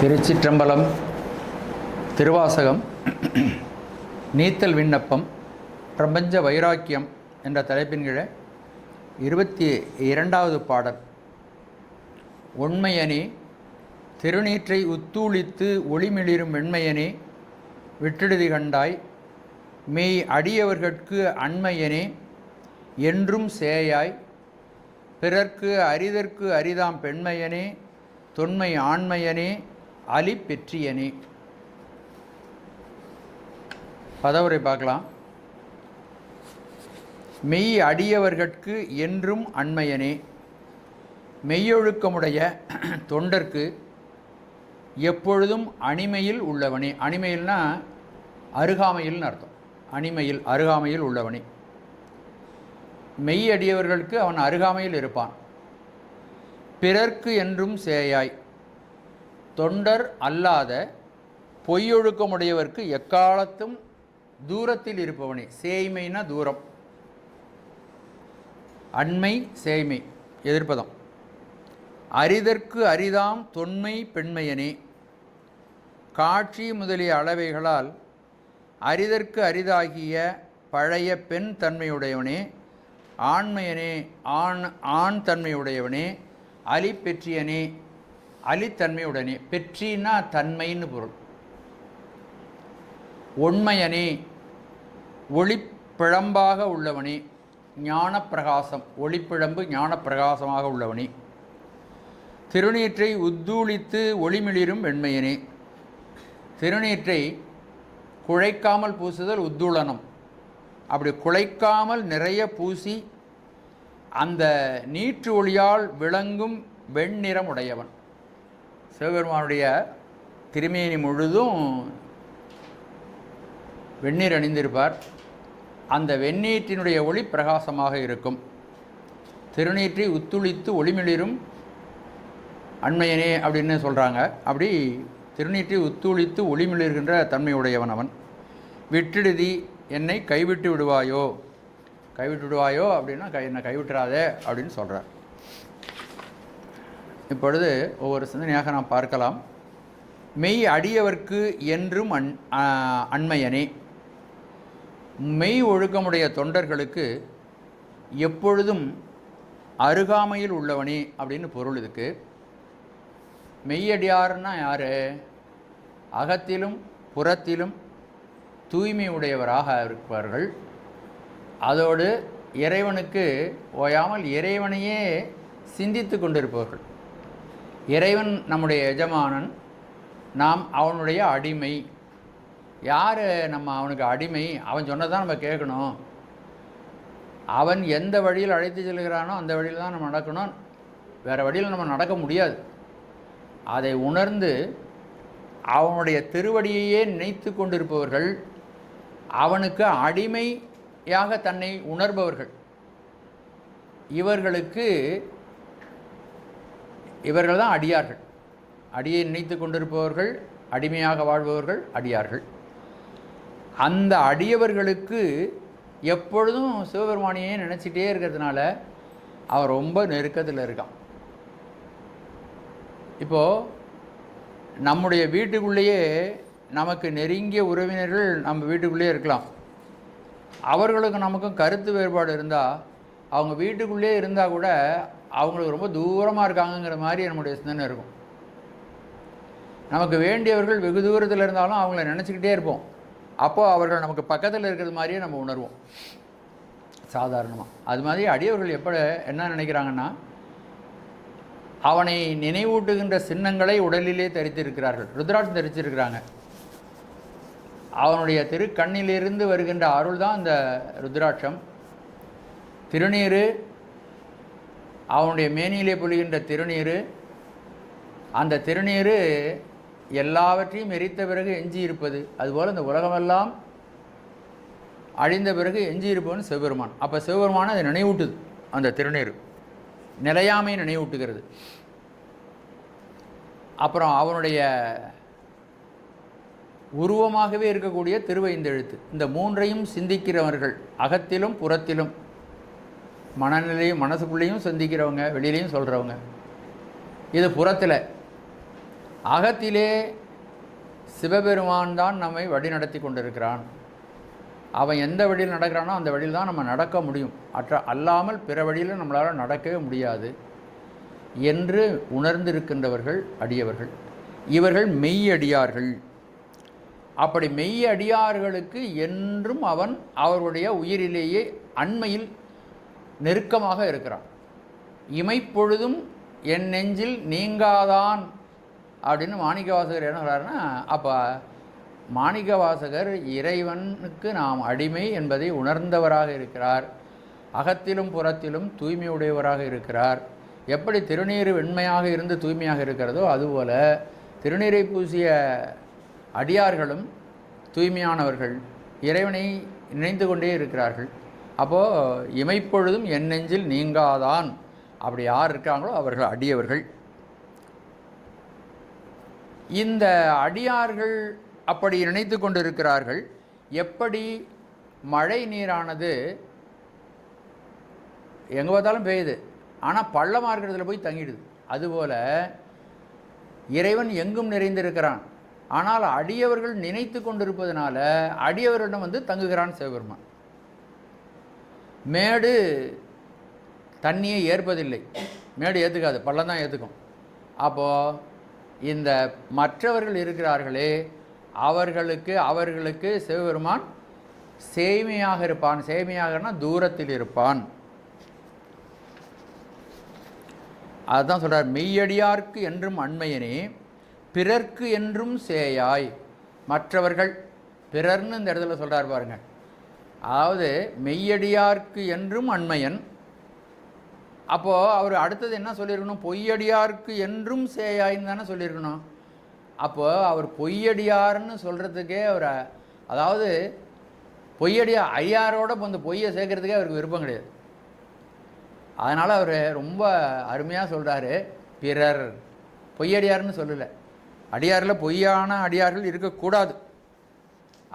திருச்சிற்றம்பலம் திருவாசகம் நீத்தல் விண்ணப்பம் பிரபஞ்ச வைராக்கியம் என்ற தலைப்பின் கீழே இருபத்தி இரண்டாவது பாடல். உண்மையனே திருநீற்றை உத்தூளித்து ஒளிமிளிரும் வெண்மையனே விட்டெழுதி கண்டாய் மெய் அடியவர்கட்கு அண்மையனே என்றும் சேயாய் பிறர்க்கு அரிதற்கு அரிதாம் பெண்மையனே தொன்மை ஆண்மையனே அலி பெற்றியனே. பதவுரை பார்க்கலாம். மெய் அடியவர்கட்கு என்றும் அண்மையனே. மெய்யொழுக்கமுடைய தொண்டர்க்கு எப்பொழுதும் அணிமையில் உள்ளவனே. அணிமையில்னா அருகாமையில்னு அர்த்தம். அணிமையில் அருகாமையில் உள்ளவனே. மெய் அடியவர்களுக்கு அவன் அருகாமையில் இருப்பான். பிறர்க்கு என்றும் சேயாய். தொண்டர் அல்லாத பொய்யொழுக்கமுடையவர்க்கு எக்காலத்தும் தூரத்தில் இருப்பவனே. சேய்மைனா தூரம். அண்மை சேய்மை. எதிர்ப்பதம். அரிதற்கு அரிதாம் தொன்மை பெண்மையனே. காட்சி முதலிய அளவைகளால் அரிதற்கு அரிதாகிய பழைய பெண் தன்மையுடையவனே. ஆண்மையனே ஆண் ஆண் தன்மையுடையவனே. அலிப்பெற்றியனே அலித்தன்மையுடனே பெற்றினா தன்மைன்னு பொருள். உண்மையனே ஒளிப்பிழம்பாக உள்ளவனே ஞானப்பிரகாசம் ஒளிப்பிழம்பு ஞானப்பிரகாசமாக உள்ளவனே. திருநீற்றை உத்தூளித்து ஒளிமிளிரும் வெண்மையனே. திருநீற்றை குழைக்காமல் பூசுதல் உத்தூளனம் அப்படி குழைக்காமல் நிறைய பூசி அந்த நீற்று ஒளியால் விளங்கும் வெண்ணிறம் உடையவன். சிவபெருமானுடைய திருமேனி முழுதும் வெந்நீர் அணிந்திருப்பார். அந்த வெந்நீற்றினுடைய ஒளி பிரகாசமாக இருக்கும். திருநீற்றை உத்துளித்து ஒளிமிளிரும். அண்மையனே அப்படின்னு சொல்கிறாங்க அப்படி திருநீற்றை உத்துளித்து ஒளிமிளிர்கின்ற தன்மையுடையவன் அவன். விட்டெழுதி என்னை கைவிட்டு விடுவாயோ? கைவிட்டு விடுவாயோ அப்படின்னா கை என்னை கைவிட்டுறாதே அப்படின்னு சொல்கிறார் இப்பொழுது ஒவ்வொரு சிந்தனையாக நாம் பார்க்கலாம். மெய் அடியவர்க்கு என்றும் அன் அண்மையனே. மெய் ஒழுக்கமுடைய தொண்டர்களுக்கு எப்பொழுதும் அருகாமையில் உள்ளவனே அப்படின்னு பொருள் இதுக்கு. மெய்யடியார்னா யார்? அகத்திலும் புறத்திலும் தூய்மை உடையவராக இருப்பார்கள். அதோடு இறைவனுக்கு ஓயாமல் இறைவனையே சிந்தித்து கொண்டிருப்பவர்கள். இறைவன் நம்முடைய எஜமானன் நாம் அவனுடைய அடிமை. யார் நம்ம அவனுக்கு அடிமை? அவன் சொன்னதான் நம்ம கேட்கணும். அவன் எந்த வழியில் அழைத்து செல்கிறானோ அந்த வழியில் தான் நம்ம நடக்கணும். வேறு வழியில் நம்ம நடக்க முடியாது. அதை உணர்ந்து அவனுடைய திருவடியையே நினைத்து கொண்டிருப்பவர்கள் அவனுக்கு அடிமையாக தன்னை உணர்பவர்கள். இவர்களுக்கு இவர்கள் தான் அடியார்கள். அடியை நினைத்து கொண்டிருப்பவர்கள் அடிமையாக வாழ்பவர்கள் அடியார்கள். அந்த அடியவர்களுக்கு எப்பொழுதும் சிவபெருமானியே நினச்சிட்டே இருக்கிறதுனால அவன் ரொம்ப நெருக்கத்தில் இருக்கான். இப்போது நம்முடைய வீட்டுக்குள்ளேயே நமக்கு நெருங்கிய உறவினர்கள் நம்ம வீட்டுக்குள்ளேயே இருக்கலாம். அவர்களுக்கு நமக்கும் கருத்து வேறுபாடு இருந்தால் அவங்க வீட்டுக்குள்ளேயே இருந்தால் கூட அவங்களுக்கு ரொம்ப தூரமாக இருக்காங்கங்கிற மாதிரி நம்முடைய சிந்தனை இருக்கும். நமக்கு வேண்டியவர்கள் வெகு தூரத்தில் இருந்தாலும் அவங்கள நினச்சிக்கிட்டே இருப்போம். அப்போது அவர்கள் நமக்கு பக்கத்தில் இருக்கிறது மாதிரியே நம்ம உணர்வோம். சாதாரணமாக அது மாதிரி அடியவர்கள் எப்போ என்ன நினைக்கிறாங்கன்னா அவனை நினைவூட்டுகின்ற சின்னங்களை உடலிலே தரித்திருக்கிறார்கள். ருத்ராட்சம் தரிச்சிருக்கிறாங்க அவனுடைய திருக்கண்ணிலிருந்து வருகின்ற அருள் தான் இந்த ருத்ராட்சம். திருநீர் அவனுடைய மேனியிலே பொழிகின்ற திருநீர் அந்த திருநீர் எல்லாவற்றையும் எரித்த பிறகு எஞ்சி இருப்பது அதுபோல் இந்த உலகமெல்லாம் அழிந்த பிறகு எஞ்சி இருப்பவன் சிவபெருமான். அப்போ சிவபெருமான் அதை நினைவூட்டுது அந்த திருநீர். நிலையாமை நினைவூட்டுகிறது. அப்புறம் அவனுடைய உருவமாகவே இருக்கக்கூடிய திருவைந்தெழுத்து. இந்த மூன்றையும் சிந்திக்கிறவர்கள் அகத்திலும் புறத்திலும் மனநிலையும் மனசுக்குள்ளேயும் சிந்திக்கிறவங்க வெளியிலையும் சொல்கிறவங்க இது புறத்தில். அகத்திலே சிவபெருமான் தான் நம்மை வழிநடத்தி கொண்டிருக்கிறான். அவன் எந்த வழியில் நடக்கிறானோ அந்த வழியில் தான் நம்ம நடக்க முடியும். அற்ற அல்லாமல் பிற வழியில் நம்மளால் நடக்கவே முடியாது என்று உணர்ந்திருக்கின்றவர்கள் அடியவர்கள். இவர்கள் மெய்யடியார்கள். அப்படி மெய்யடியார்களுக்கு என்றும் அவன் அவருடைய உயிரிலேயே அண்மையில் நெருக்கமாக இருக்கிறான். இமைப்பொழுதும் என் நெஞ்சில் நீங்காதான் அப்படின்னு மாணிக்கவாசகர் என்ன சொல்கிறாருன்னா அப்போ மாணிக்கவாசகர் இறைவனுக்கு நாம் அடிமை என்பதை உணர்ந்தவராக இருக்கிறார். அகத்திலும் புறத்திலும் தூய்மையுடையவராக இருக்கிறார். எப்படி திருநீர் வெண்மையாக இருந்து தூய்மையாக இருக்கிறதோ அதுபோல் திருநீரை பூசிய அடியார்களும் தூய்மையானவர்கள் இறைவனை நினைந்து கொண்டே இருக்கிறார்கள். அப்போது இமைப்பொழுதும் என் நெஞ்சில் நீங்காதான். அப்படி யார் இருக்காங்களோ அவர்கள் அடியவர்கள். இந்த அடியார்கள் அப்படி நினைத்து கொண்டிருக்கிறார்கள். எப்படி மழை நீரானது எங்கே பார்த்தாலும் பெய்யுது. ஆனால் பள்ளமாக இருக்கிறதுல போய் தங்கிடுது. அதுபோல் இறைவன் எங்கும் நிறைந்திருக்கிறான். ஆனால் அடியவர்கள் நினைத்து கொண்டிருப்பதனால அடியவரிடம் வந்து தங்குகிறான் சிவபெருமான். மேடு தண்ணியை ஏற்பதில்லை. மேடு ஏற்றுக்காது பள்ளம் தான் ஏற்றுக்கும் அப்போது இந்த மற்றவர்கள் இருக்கிறார்களே அவர்களுக்கு அவர்களுக்கு சிவபெருமான் சேமியாக இருப்பான். சேமியாகனா தூரத்தில் இருப்பான். அதுதான் சொல்கிறார் மெய்யடியார்க்கு என்றும் அண்மையனே பிறர்க்கு என்றும் சேயாய். மற்றவர்கள் பிறர்னு இந்த இடத்துல சொல்கிறார் பாருங்கள் அதாவது மெய்யடியார்க்கு என்றும் அண்மையன். அப்போது அவர் அடுத்தது என்ன சொல்லியிருக்கணும்? பொய்யடியார்க்கு என்றும் சேயாயின்னு தானே சொல்லியிருக்கணும். அப்போது அவர் பொய்யடியார்னு சொல்கிறதுக்கே அவர் அதாவது பொய்யடியா ஐயாரோட இப்போ பொய்யை சேர்க்கறதுக்கே அவருக்கு விருப்பம் கிடையாது. அதனால் அவர் ரொம்ப அருமையாக சொல்கிறாரு பிறர் பொய்யடியார்னு சொல்லலை. அடியாரில் பொய்யான அடியார்கள் இருக்கக்கூடாது.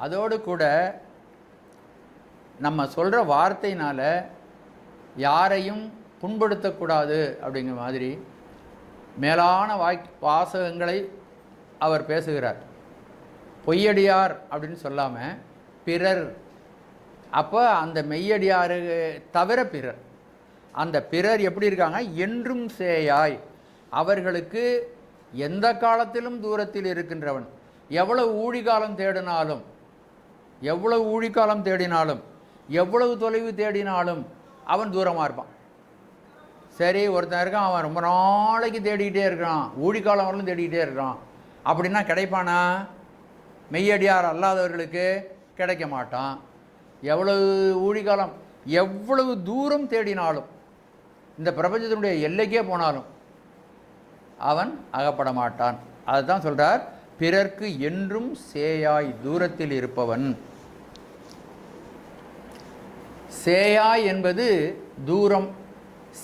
அதோடு கூட நம்ம சொல்கிற வார்த்தையினால் யாரையும் புண்படுத்தக்கூடாது அப்படிங்கிற மாதிரி மேலான வாய் வாசகங்களை அவர் பேசுகிறார். பொய்யடியார் அப்படின்னு சொல்லாமல் பிறர். அப்போ அந்த மெய்யடியாரு தவிர பிறர். அந்த பிறர் எப்படி இருக்காங்க? என்றும் சேயாய். அவர்களுக்கு எந்த காலத்திலும் தூரத்தில் இருக்கின்றவன். எவ்வளவு ஊழிகாலம் தேடினாலும் எவ்வளவு ஊழிக்காலம் தேடினாலும் எவ்வளவு தொலைவு தேடினாலும் அவன் தூரமாக இருப்பான். சரி ஒருத்தன் இருக்கான் அவன் ரொம்ப நாளைக்கு தேடிக்கிட்டே இருக்கிறான். ஊழிக்காலம் வரலும் தேடிக்கிட்டே இருக்கிறான். அப்படின்னா கிடைப்பானா? மெய்யடியார் அல்லாதவர்களுக்கு கிடைக்க மாட்டான். எவ்வளவு ஊழிக்காலம் எவ்வளவு தூரம் தேடினாலும் இந்த பிரபஞ்சத்தினுடைய எல்லைக்கே போனாலும் அவன் அகப்பட மாட்டான். அதுதான் சொல்கிறார் பிறர்க்கு என்றும் சேயாய் தூரத்தில் இருப்பவன். சேயாய் என்பது தூரம்.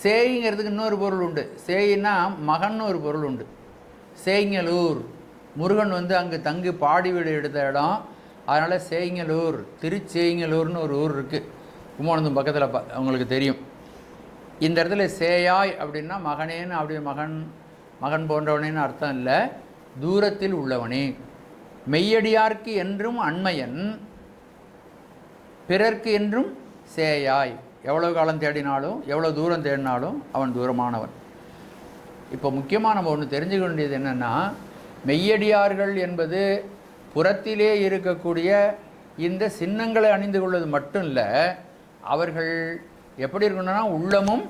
சேய்ங்கிறதுக்கு இன்னொரு பொருள் உண்டு. சேயின்னா மகன்னு ஒரு பொருள் உண்டு. சேய்ங்கலூர் முருகன் வந்து அங்கு தங்கி பாடி வீடு எடுத்த இடம். அதனால் சேய்ங்கலூர் திருச்சேய்ங்கலூர்னு ஒரு ஊர் இருக்குது கும்போணந்தம் பக்கத்தில் ப உங்களுக்கு தெரியும். இந்த இடத்துல சேயாய் அப்படின்னா மகனேன்னு அப்படி மகன் மகன் போன்றவனேன்னு அர்த்தம் இல்லை. தூரத்தில் உள்ளவனே. மெய்யடியார்க்கு என்றும் அண்மையன் பிறர்க்கு என்றும் சேயாய். எவ்வளவு காலம் தேடினாலும் எவ்வளோ தூரம் தேடினாலும் அவன் தூரமானவன். இப்போ முக்கியமாக நம்ம ஒன்று தெரிஞ்சுக்க வேண்டியது என்னென்னா மெய்யடியார்கள் என்பது புறத்திலே இருக்கக்கூடிய இந்த சின்னங்களை அணிந்து கொள்வது மட்டும் இல்லை அவர்கள் எப்படி இருக்கணும்னா உள்ளமும்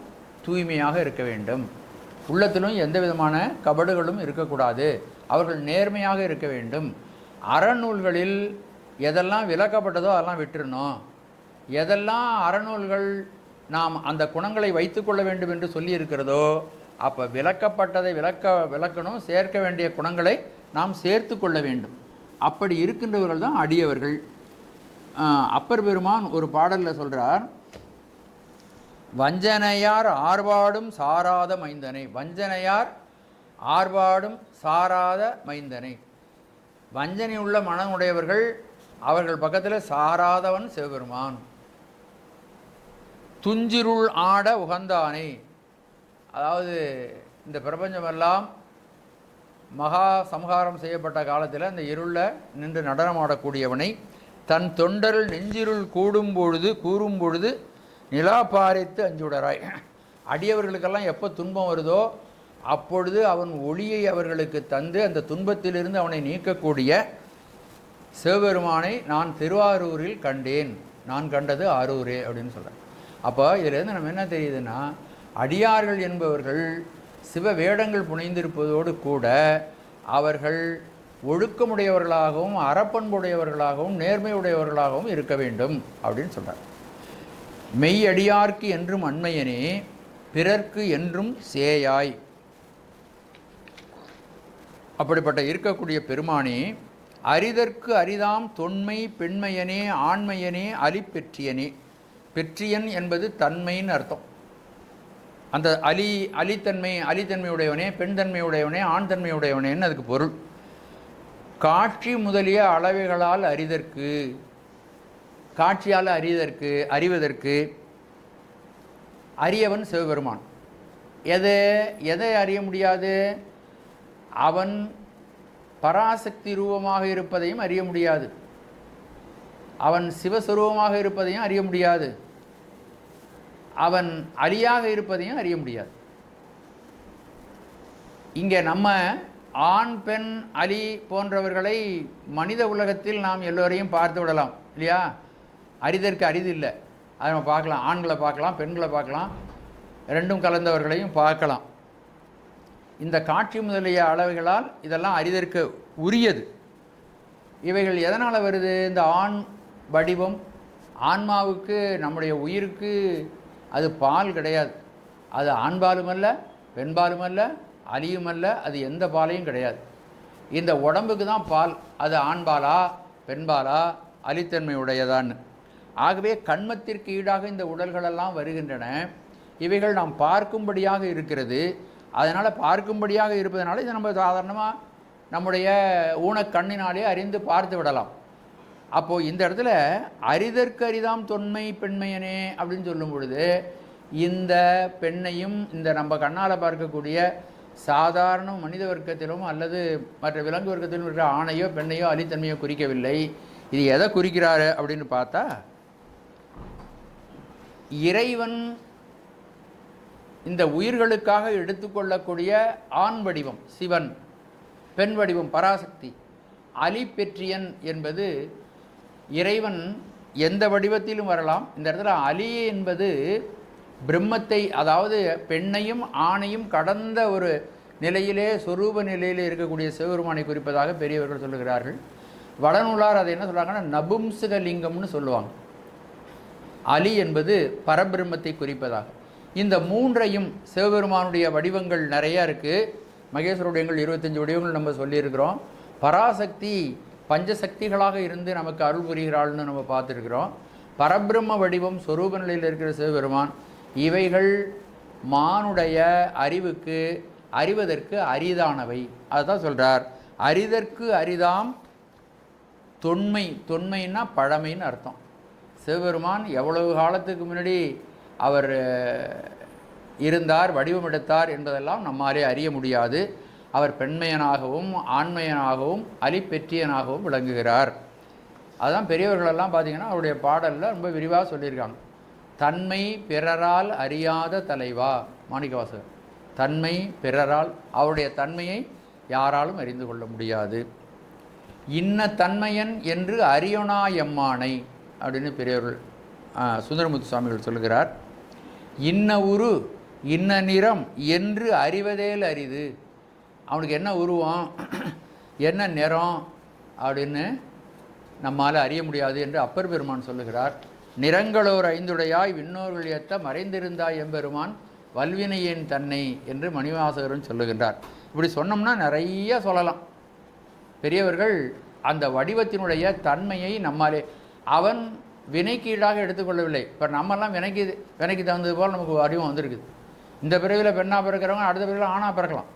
தூய்மையாக இருக்க வேண்டும். உள்ளத்திலும் எந்த விதமான கபடுகளும் இருக்கக்கூடாது. அவர்கள் நேர்மையாக இருக்க வேண்டும். அறநூல்களில் எதெல்லாம் விலக்கப்பட்டதோ அதெல்லாம் விட்டுறணும். எதெல்லாம் அறநூல்கள் நாம் அந்த குணங்களை வைத்துக்கொள்ள வேண்டும் என்று சொல்லியிருக்கிறதோ அப்போ விளக்கப்பட்டதை விளக்க விளக்கணும் சேர்க்க வேண்டிய குணங்களை நாம் சேர்த்து கொள்ள வேண்டும். அப்படி இருக்கின்றவர்கள் தான் அடியவர்கள். அப்பர் பெருமான் ஒரு பாடலில் சொல்கிறார் வஞ்சனையார் ஆர்வாடும் சாராத மைந்தனை வஞ்சனையார் ஆர்வாடும் சாராத மைந்தனை. வஞ்சனை உள்ள மனமுடையவர்கள் அவர்கள் பக்கத்தில் சாராதவன் சிவபெருமான். துஞ்சிருள் ஆட உகந்தானே. அதாவது இந்த பிரபஞ்சமெல்லாம் மகா சம்ஹாரம் செய்யப்பட்ட காலத்தில் அந்த இருளில் நின்று நடனமாடக்கூடியவனை தன் தொண்டரில் நெஞ்சிருள் கூடும் பொழுது கூறும் பொழுது நிலா பாரித்து அஞ்சுடராய் அடியவர்களுக்கெல்லாம் எப்போ துன்பம் வருதோ அப்பொழுது அவன் ஒளியை அவர்களுக்கு தந்து அந்த துன்பத்திலிருந்து அவனை நீக்கக்கூடிய சிவபெருமானை நான் திருவாரூரில் கண்டேன். நான் கண்டது ஆரூரே அப்படின்னு சொல்கிறேன் அப்போ இதிலேருந்து நம்ம என்ன தெரியுதுன்னா அடியார்கள் என்பவர்கள் சிவ வேடங்கள் புனைந்திருப்பதோடு கூட அவர்கள் ஒழுக்கமுடையவர்களாகவும் அறப்பண்புடையவர்களாகவும் நேர்மையுடையவர்களாகவும் இருக்க வேண்டும் அப்படின்னு சொல்கிறார் மெய்யடியார்க்கு என்றும் அண்மையனே பிறர்க்கு என்றும் சேயாய். அப்படிப்பட்ட இருக்கக்கூடிய பெருமானே அரிதற்கு அரிதாம் தொன்மை பெண்மையனே ஆண்மையனே அலிப்பெற்றியனே பெற்றியன் என்பது தன்மைன்னு அர்த்தம். அந்த அலி அலித்தன்மை அலித்தன்மையுடையவனே பெண் தன்மையுடையவனே ஆண் தன்மையுடையவனேன்னு அதுக்கு பொருள்? காட்சி முதலிய அளவைகளால் அறிதற்கு காட்சியால் அறிதற்கு அறிவதற்கு அறியவன் சிவபெருமான். எதை எதை அறிய முடியாது? அவன் பராசக்தி ரூபமாக இருப்பதையும் அறிய முடியாது. அவன் சிவஸ்வரூபமாக இருப்பதையும் அறிய முடியாது. அவன் அலியாக இருப்பதையும் அறிய முடியாது. இங்கே நம்ம ஆண் பெண் அலி போன்றவர்களை மனித உலகத்தில் நாம் எல்லோரையும் பார்த்து விடலாம் இல்லையா? அரிதற்கு அரிது இல்லை. அதை நம்ம பார்க்கலாம். ஆண்களை பார்க்கலாம் பெண்களை பார்க்கலாம். ரெண்டும் கலந்தவர்களையும் பார்க்கலாம். இந்த காட்சி முதலிய அளவுகளால் இதெல்லாம் அறிதற்கு உரியது. இவைகள் எதனால் வருது? இந்த ஆண் வடிவம். ஆன்மாவுக்கு நம்முடைய உயிருக்கு அது பால் கிடையாது. அது ஆண்பாலும் அல்ல பெண்பாலும் அல்ல அலியும் அல்ல அது எந்த பாலையும் கிடையாது. இந்த உடம்புக்கு தான் பால். அது ஆண்பாலா பெண்பாலா அலித்தன்மை உடையதான்னு. ஆகவே கண்மத்திற்கு ஈடாக இந்த உடல்களெல்லாம் வருகின்றன. இவைகள் நாம் பார்க்கும்படியாக இருக்கிறது. அதனால் பார்க்கும்படியாக இருப்பதனால இதை நம்ம சாதாரணமாக நம்முடைய ஊனக்கண்ணினாலே அறிந்து பார்த்து விடலாம். அப்போது இந்த இடத்துல அரிதற்கு அரிதாம் தொன்மை பெண்மையனே அப்படின்னு சொல்லும் பொழுது இந்த பெண்ணையும் இந்த நம்ம கண்ணால் பார்க்கக்கூடிய சாதாரண மனித வர்க்கத்திலும் அல்லது மற்ற விலங்கு வர்க்கத்திலும் இருக்கிற ஆணையோ பெண்ணையோ அலித்தன்மையோ குறிக்கவில்லை. இது எதை குறிக்கிறாரு அப்படின்னு பார்த்தா இறைவன் இந்த உயிர்களுக்காக எடுத்துக்கொள்ளக்கூடிய ஆண் வடிவம் சிவன் பெண் வடிவம் பராசக்தி அலிபெற்றியன் என்பது இறைவன் எந்த வடிவத்திலும் வரலாம். இந்த இடத்துல அலி என்பது பிரம்மத்தை அதாவது பெண்ணையும் ஆணையும் கடந்த ஒரு நிலையிலே சொரூப நிலையிலே இருக்கக்கூடிய சிவபெருமானை குறிப்பதாக பெரியவர்கள் சொல்லுகிறார்கள். வடநூலார் அதை என்ன சொல்கிறாங்கன்னா நபும்சக லிங்கம்னு சொல்லுவாங்க. அலி என்பது பரபிரம்மத்தை குறிப்பதாக. இந்த மூன்றையும் சிவபெருமானுடைய வடிவங்கள் நிறையா இருக்குது மகேஸ்வருடையங்கள் இருபத்தஞ்சி வடிவங்கள் நம்ம சொல்லியிருக்கிறோம். பராசக்தி பஞ்சசக்திகளாக இருந்து நமக்கு அருள் புரிகிறாள்னு நம்ம பார்த்துருக்குறோம். பரபிரம்ம வடிவம் சொரூப நிலையில் இருக்கிற சிவபெருமான் இவைகள் மானுடைய அறிவுக்கு அறிவதற்கு அரிதானவை. அதுதான் சொல்கிறார் அரிதற்கு அரிதாம் தொன்மை. தொன்மைன்னா பழமைன்னு அர்த்தம். சிவபெருமான் எவ்வளவு காலத்துக்கு முன்னாடி அவர் இருந்தார் வடிவம் எடுத்தார் என்பதெல்லாம் நம்மாலே அறிய முடியாது. அவர் பெண்மையனாகவும் ஆண்மையனாகவும் அலிப்பெற்றியனாகவும் விளங்குகிறார். அதுதான் பெரியவர்களெல்லாம் பார்த்தீங்கன்னா அவருடைய பாடலில் ரொம்ப விரிவாக சொல்லியிருக்காங்க. தன்மை பிறரால் அறியாத தலைவா மாணிக்கவாசகர். தன்மை பிறரால் அவருடைய தன்மையை யாராலும் அறிந்து கொள்ள முடியாது. இன்ன தன்மையன் என்று அரியணா எம்மானை அப்படின்னு பெரியவர்கள் சுந்தரமுத்து சுவாமிகள் சொல்லுகிறார். இன்ன உரு இன்ன நிறம் என்று அறிவதேல் அரிது. அவனுக்கு என்ன உருவம் என்ன நிறம் அப்படின்னு நம்மால் அறிய முடியாது என்று அப்பர் பெருமான் சொல்லுகிறார். நிறங்களோர் ஐந்துடையாய் விண்ணோர்கள் ஏத்த மறைந்திருந்தாய் எம்பெருமான் வல்வினையின் தன்னை என்று மணிவாசகரும் சொல்லுகின்றார். இப்படி சொன்னோம்னா நிறைய சொல்லலாம். பெரியவர்கள் அந்த வடிவத்தினுடைய தன்மையை நம்மாலே அவன் வினைக்கீடாக எடுத்துக்கொள்ளவில்லை இப்போ நம்மெல்லாம் வினைக்கு வினைக்கு தகுந்தது போல் நமக்கு வடிவம் வந்திருக்குது. இந்த பிறவியில் பெண்ணாக பிறக்கிறவங்க அடுத்த பிறவியில் ஆணாக பிறக்கலாம்.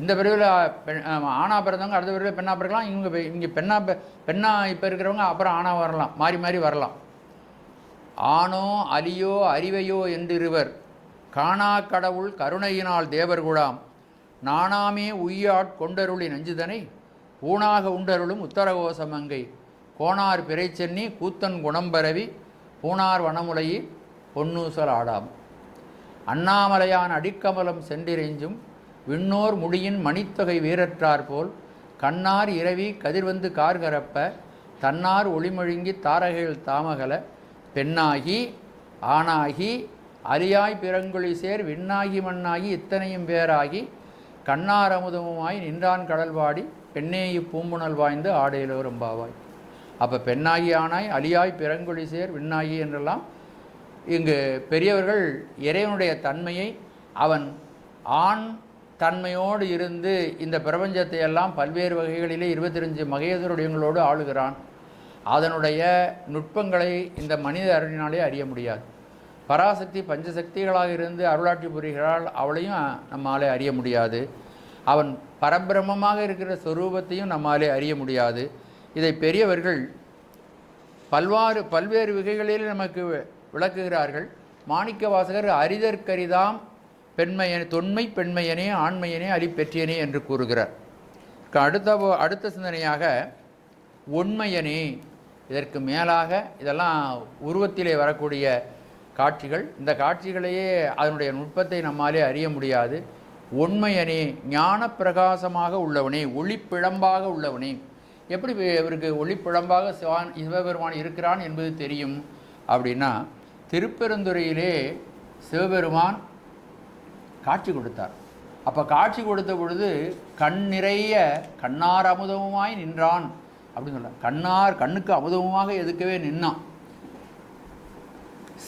இந்த பிறவியில் பெண் ஆணாக பிறந்தவங்க அடுத்த பிரிவில் பெண்ணாக பிறக்கலாம். இவங்க இங்கே பெண்ணாக பெண்ணாக இப்போ இருக்கிறவங்க அப்புறம் ஆணாக வரலாம். மாறி மாறி வரலாம். ஆணோ அலியோ அறிவையோ என்றிருவர். காணா கடவுள் கருணையினால் தேவர்குடாம் நானாமே உய்யாட் கொண்டருளி நெஞ்சுதனை ஊனாக உண்டருளும் உத்தரகோசமங்கை கோணார் பிறைச்சென்னி கூத்தன் குணம்பரவி பூனார் வனமுலையி பொன்னூசல் ஆடாம் அண்ணாமலையான் அடிக்கமலம் சென்றிரைஞ்சும் விண்ணோர் முடியின் மணித்தொகை வீரற்றார் போல் கண்ணார் இரவி கதிர்வந்து கார்கரப்ப தன்னார் ஒளிமொழுங்கி தாரகைகள் தாமகல பெண்ணாகி ஆணாகி அரியாய் பிறங்குழி சேர் விண்ணாகி மண்ணாகி இத்தனையும் பேராகி கண்ணார் அமுதமுமாய் நின்றான் கடல்வாடி பெண்ணேயி பூம்புணல் வாய்ந்து ஆடையிலோ ரொம்பாவாய் அப்போ பெண்ணாகி ஆனாய் அலியாய் பிறங்குழி சேர் விண்ணாகி என்றெல்லாம் இங்கு பெரியவர்கள் இறைவனுடைய தன்மையை அவன் ஆண் தன்மையோடு இருந்து இந்த பிரபஞ்சத்தை எல்லாம் பல்வேறு வகைகளிலே இருபத்தஞ்சு மகேதருடையங்களோடு ஆளுகிறான். அதனுடைய நுட்பங்களை இந்த மனித அருளினாலே அறிய முடியாது. பராசக்தி பஞ்சசக்திகளாக இருந்து அருளாட்சி புரிகிறாள் அவளையும் நம்மாலே அறிய முடியாது. அவன் பரபிரமமாக இருக்கிற சொரூபத்தையும் நம்மாலே அறிய முடியாது. இதை பெரியவர்கள் பல்வாறு பல்வேறு வகைகளில் நமக்கு வி- விளக்குகிறார்கள். மாணிக்க வாசகர் அரிதற்கரிதாம் பெண்மையனே தொன்மை பெண்மையனே ஆண்மையனே அலிப்பெற்றியனே என்று கூறுகிறார். அடுத்த அடுத்த சிந்தனையாக உண்மையனே இதற்கு மேலாக இதெல்லாம் உருவத்திலே வரக்கூடிய காட்சிகள். இந்த காட்சிகளையே அதனுடைய நுட்பத்தை நம்மாலே அறிய முடியாது. உண்மையனே ஞான பிரகாசமாக உள்ளவனே ஒளிப்பிழம்பாக உள்ளவனே. எப்படி இவருக்கு ஒளிப்பிழம்பாக சிவான் சிவபெருமான் இருக்கிறான் என்பது தெரியும் அப்படின்னா திருப்பெருந்துறையிலே சிவபெருமான் காட்சி கொடுத்தார். அப்போ காட்சி கொடுத்த பொழுது கண் நிறைய கண்ணார் அமுதமுமாய் நின்றான் அப்படின்னு சொல்ல கண்ணார் கண்ணுக்கு அமுதமுமாக எதுக்கவே நின்னான்.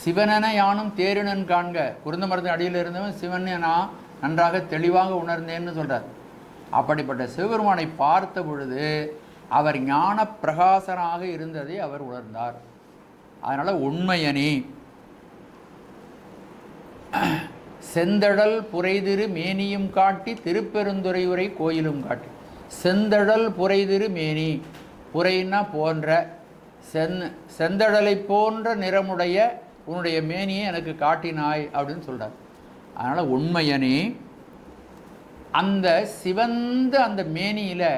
சிவனென யானும் தேரினன் காண்க. குருந்த மரத்தின் அடியில் இருந்தவன் சிவன் நான் நன்றாக தெளிவாக உணர்ந்தேன்னு சொல்கிறார் அப்படிப்பட்ட சிவபெருமானை பார்த்த பொழுது அவர் ஞான பிரகாசனாக இருந்ததை அவர் உணர்ந்தார். அதனால் உண்மையனே. செந்தடல் புரைதிரு மேனியும் காட்டி திருப்பெருந்துறையுரை கோயிலும் காட்டி. செந்தடல் புரைதிரு மேனி புரைன்னா போன்ற செந் செந்தடலை போன்ற நிறமுடைய உன்னுடைய மேனியை எனக்கு காட்டினாய் அப்படின்னு சொல்கிறார் அதனால் உண்மையனே அந்த சிவந்த அந்த மேனியில்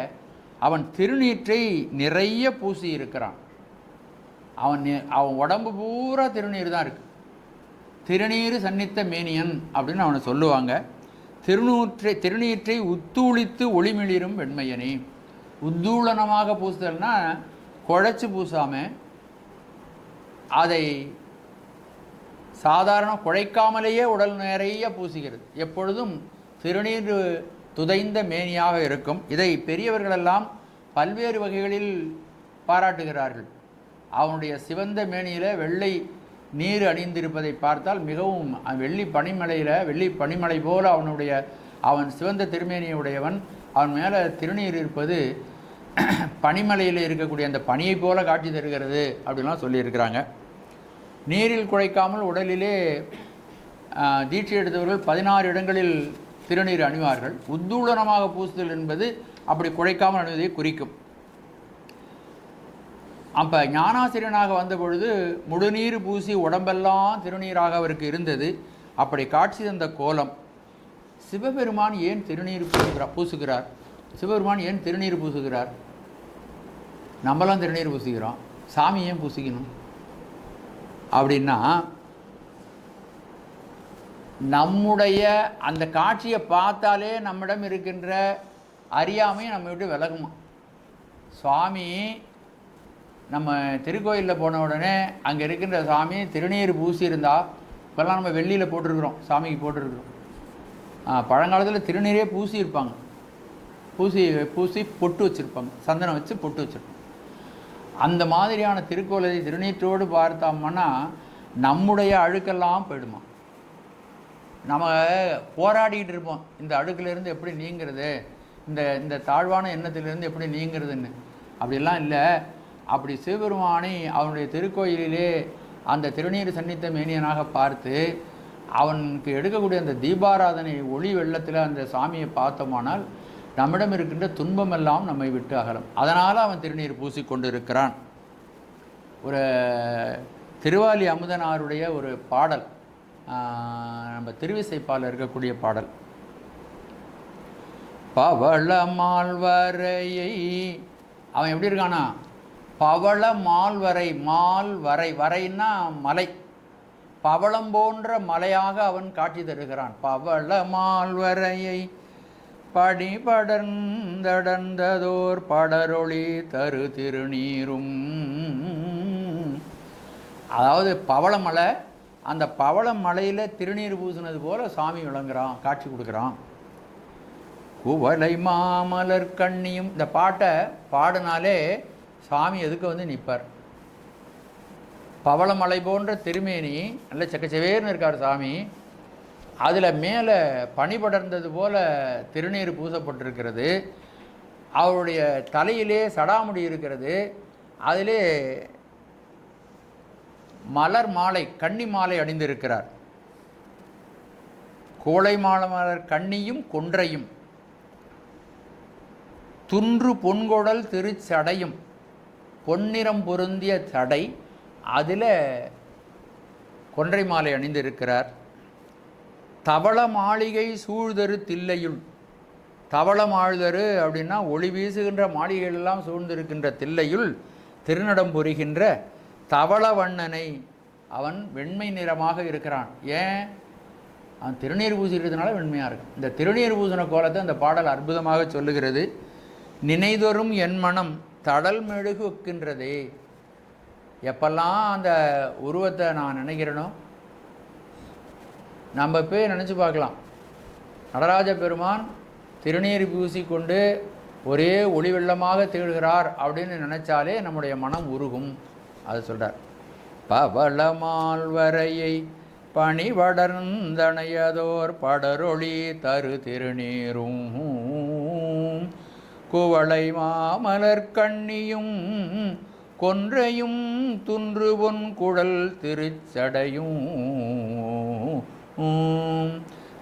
அவன் திருநீற்றை நிறைய பூசி இருக்கிறான் அவன் அவன் உடம்பு பூரா திருநீர் தான் இருக்குது திருநீறு சன்னித்த மேனியன் அப்படின்னு அவனை சொல்லுவாங்க. திருநூற்றை திருநீற்றை உத்தூளித்து ஒளிமிளிரும் வெண்மையனே. உத்தூளனமாக பூசுதல்னா குழைச்சி பூசாம அதை சாதாரண குழைக்காமலேயே உடல் நிறைய பூசுகிறது. எப்பொழுதும் திருநீர் துதைந்த மேனியாக இருக்கும். இதை பெரியவர்களெல்லாம் பல்வேறு வகைகளில் பாராட்டுகிறார்கள். அவனுடைய சிவந்த மேனியில் வெள்ளை நீர் அணிந்திருப்பதை பார்த்தால் மிகவும் வெள்ளி பனிமலையில் வெள்ளி பனிமலை போல அவனுடைய அவன் சிவந்த திருமேனியுடையவன் அவன் மேலே திருநீர் இருப்பது பனிமலையில் இருக்கக்கூடிய அந்த பனியைப் போல காட்சி தருகிறது அப்படின்லாம் சொல்லியிருக்கிறாங்க. நீரில் குழைக்காமல் உடலிலே தீட்சை எடுத்தவர்கள் பதினாறு இடங்களில் திருநீர் அணிவார்கள். உத்தூளனமாக பூசுதல் என்பது அப்படி குழைக்காமல் அணிவதை குறிக்கும். அப்போ ஞானாசிரியனாக வந்த பொழுது முழுநீர் பூசி உடம்பெல்லாம் திருநீராக அவருக்கு இருந்தது. அப்படி காட்சி தந்த கோலம் சிவபெருமான் ஏன் திருநீர் பூசுகிறார் பூசுகிறார். சிவபெருமான் ஏன் திருநீர் பூசுகிறார்? நம்மளாம் திருநீர் பூசுகிறோம். சாமி ஏன் பூசிக்கணும்? அப்படின்னா நம்முடைய அந்த காட்சியை பார்த்தாலே நம்மிடம் இருக்கின்ற அறியாமையும் நம்ம விட்டு விலகுமா? சுவாமி நம்ம திருக்கோயிலில் போன உடனே அங்கே இருக்கின்ற சாமி திருநீர் பூசி இருந்தால் இப்போல்லாம் நம்ம வெள்ளியில் போட்டிருக்கிறோம் சாமிக்கு போட்டிருக்கிறோம். பழங்காலத்தில் திருநீரே பூசி இருப்பாங்க பூசி பூசி பொட்டு வச்சுருப்பாங்க. சந்தனம் வச்சு பொட்டு வச்சுருப்பாங்க. அந்த மாதிரியான திருக்கோலத்தை திருநீற்றோடு பார்த்தோம்னா நம்முடைய அழுக்கெல்லாம் போயிடுமா? நம்ம போராடிக்கிட்டு இருப்போம். இந்த அழுக்கிலேருந்து எப்படி நீங்கிறது? இந்த இந்த தாழ்வான எண்ணத்துலேருந்து எப்படி நீங்கிறதுன்னு. அப்படிலாம் இல்லை. அப்படி சிவபெருமானை அவனுடைய திருக்கோயிலிலே அந்த திருநீர் சன்னித்த மேனியனாக பார்த்து அவனுக்கு எடுக்கக்கூடிய அந்த தீபாராதனை ஒளி வெள்ளத்தில் அந்த சாமியை பார்த்தோமானால் நம்மிடம் இருக்கின்ற துன்பமெல்லாம் நம்மை விட்டு அகலும். அதனால் அவன் திருநீர் பூசிக்கொண்டு இருக்கிறான் ஒரு திருவாலி அமுதனாருடைய ஒரு பாடல் நம்ம திருவிசைப்பால் இருக்கக்கூடிய பாடல். பவள மால்வரையை அவன் எப்படி இருக்கானா? பவள மால்வரை மால் வரை வரைன்னா மலை. பவளம் போன்ற மலையாக அவன் காட்சி தருகிறான். பவள மால்வரையை படி படர்ந்தடர்ந்ததோர் படரொளி தரு திருநீரும். அதாவது பவளமலை அந்த பவளமலையில் திருநீர் பூசினது போல சாமி விளங்குறான் காட்சி கொடுக்குறான். குவளை மாமலர் கண்ணியும் இந்த பாட்டை பாடினாலே சாமி எதுக்கு வந்து நிற்பார் பவளமலை போன்ற திருமேனி நல்ல செக்கச்சவேர்னு இருக்கார் சாமி. அதில் மேலே பனி படர்ந்தது போல் திருநீர் பூசப்பட்டிருக்கிறது. அவருடைய தலையிலே சடாமுடி இருக்கிறது. அதிலே மலர் மாலை கன்னி மாலை அணிந்திருக்கிறார். கோளை மாலமலர் கண்ணியும் கொன்றையும். துன்று பொன்கொடல் திருச்சடையும். பொன்னிறம் பொருந்திய தடை அதில் கொன்றை மாலை அணிந்திருக்கிறார். தவள மாளிகை சூழ்தரு தில்லையுள். தவள மாழ்தரு அப்படின்னா ஒளி வீசுகின்ற மாளிகைகளெல்லாம் சூழ்ந்திருக்கின்ற தில்லையுள் திருநடம் புரிகின்ற தவள வண்ணனை அவன் வெண்மை நிறமாக இருக்கிறான். ஏன்? அவன் திருநீர் பூசிக்கிறதுனால வெண்மையாக இருக்கும். இந்த திருநீர் பூசின கோலத்தை அந்த பாடல் அற்புதமாக சொல்லுகிறது. நினைதொரும் என் மனம் தடல் மெழுகுக்கின்றதே. எப்பெல்லாம் அந்த உருவத்தை நான் நினைக்கிறேனோ நம்ம போய் நினச்சி பார்க்கலாம். நடராஜ பெருமான் திருநீர் பூசிக்கொண்டு ஒரே ஒளி வெள்ளமாக திகழ்கிறார் அப்படின்னு நினச்சாலே நம்முடைய மனம் உருகும் அது சொல்கிறார் பவளமால் வரையை பணிவடர்ந்தனையதோர் படரொளி தரு திருநீரும். குவளை மாமலர் கண்ணியும் கொன்றையும் துன்று பொன் குழல் திருச்சடையும்.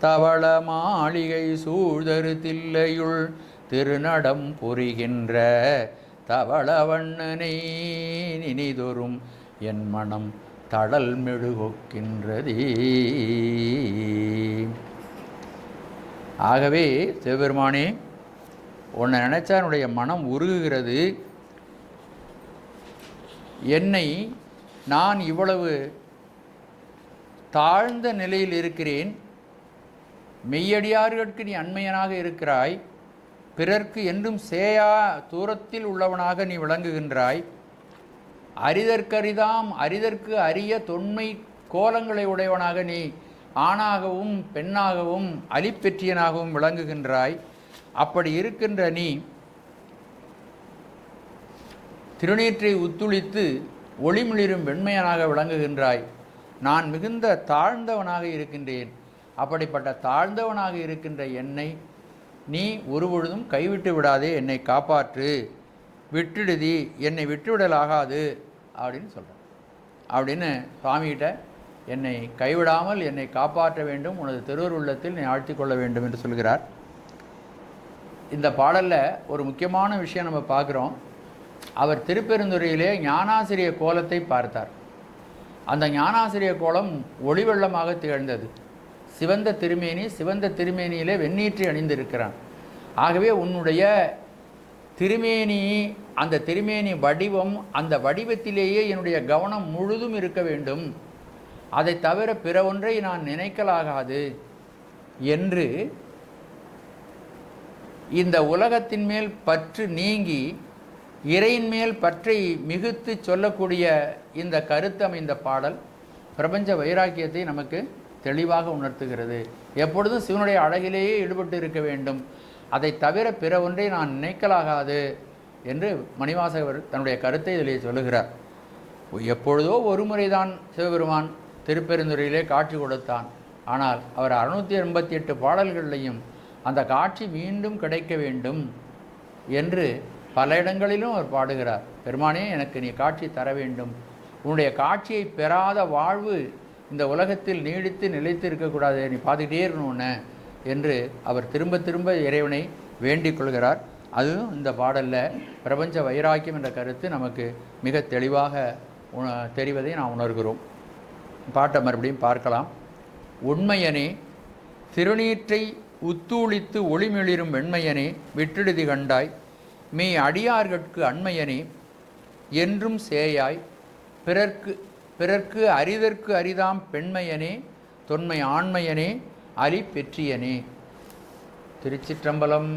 தவள மாளிகை சூழ்தரு தில்லையுள் திருநடம் புரிகின்ற தவளவண்ணனை நினிதொரும் என் மனம் தடல் மெழுகொக்கின்றதே. ஆகவே சிவபெருமானே உன்னை நினச்சா என்னுடைய மனம் உருகுகிறது. என்னை நான் இவ்வளவு தாழ்ந்த நிலையில் இருக்கிறேன். மெய்யடியார்களுக்கு நீ அண்மையனாக இருக்கிறாய். பிறர்க்கு என்றும் சேயா தூரத்தில் உள்ளவனாக நீ விளங்குகின்றாய். அரிதற்கரிதாம் அரிதற்கு அரிய தொன்மை கோலங்களை உடையவனாக நீ ஆணாகவும் பெண்ணாகவும் அலிப்பெற்றியனாகவும் விளங்குகின்றாய். அப்படி இருக்கின்ற நீ திருநீற்றை உத்துளித்து ஒளிமிளிரும் வெண்மையனாக விளங்குகின்றாய். நான் மிகுந்த தாழ்ந்தவனாக இருக்கின்றேன். அப்படிப்பட்ட தாழ்ந்தவனாக இருக்கின்ற என்னை நீ ஒருபொழுதும் கைவிட்டு விடாதே. என்னை காப்பாற்று. விட்டுடுதி. என்னை விட்டுவிடலாகாது அப்படின்னு சொல்கிறேன் அப்படின்னு சுவாமிகிட்ட என்னை கைவிடாமல் என்னை காப்பாற்ற வேண்டும். உனது திருவருள்ளத்தில் நீ ஆழ்த்திக்கொள்ள வேண்டும் என்று சொல்கிறார். இந்த பாடலில் ஒரு முக்கியமான விஷயம் நம்ம பார்க்குறோம். அவர் திருப்பெருந்துறையிலே ஞானாசிரிய கோலத்தை பார்த்தார். அந்த ஞானாசிரிய கோலம் ஒளிவெள்ளமாக திகழ்ந்தது. சிவந்த திருமேனி சிவந்த திருமேனியிலே வெந்நீற்றை அணிந்திருக்கிறான். ஆகவே உன்னுடைய திருமேனி அந்த திருமேனி வடிவம் அந்த வடிவத்திலேயே என்னுடைய கவனம் முழுதும் இருக்க வேண்டும். அதை தவிர பிற ஒன்றை நான் நினைக்கலாகாது என்று இந்த உலகத்தின் மேல் பற்று நீங்கி இறையின் மேல் பற்றை மிகுத்து சொல்லக்கூடிய இந்த கருத்தம் இந்த பாடல் பிரபஞ்ச வைராக்கியத்தை நமக்கு தெளிவாக உணர்த்துகிறது. எப்பொழுதும் சிவனுடைய அழகிலேயே ஈடுபட்டு இருக்க வேண்டும். அதை தவிர பிற ஒன்றை நான் நினைக்கலாகாது என்று மணிவாசகர் தன்னுடைய கருத்தை இதிலே சொல்லுகிறார். எப்பொழுதோ ஒரு முறைதான் சிவபெருமான் திருப்பெருந்துறையிலே காட்சி கொடுத்தான். ஆனால் அவர் அறுநூற்றி எண்பத்தி எட்டு பாடல்கள்லையும் அந்த காட்சி மீண்டும் கிடைக்க வேண்டும் என்று பல இடங்களிலும் அவர் பாடுகிறார். பெருமானே எனக்கு நீ காட்சி தர வேண்டும். உன்னுடைய காட்சியை பெறாத வாழ்வு இந்த உலகத்தில் நீடித்து நிலைத்து இருக்கக்கூடாது நீ பார்த்துக்கிட்டே இருக்கணும்னு என்று அவர் திரும்ப திரும்ப இறைவனை வேண்டிக் கொள்கிறார். அதுவும் இந்த பாடலில் பிரபஞ்ச வைராக்கியம் என்ற கருத்து நமக்கு மிக தெளிவாக உண தெரிவதை நாம் உணர்கிறோம். பாட்டை மறுபடியும் பார்க்கலாம். உண்மையனே திருநீற்றை உத்தூளித்து ஒளிமிளிரும் வெண்மையனே விட்டெழுதி கண்டாய். மீ அடியார்கட்கு அண்மையனே என்றும் சேயாய். பிறர்க்கு பிறர்க்கு அரிதற்கு அரிதாம் பெண்மையனே தொன்மை ஆண்மையனே அலி பெற்றியனே. திருச்சிற்றம்பலம்.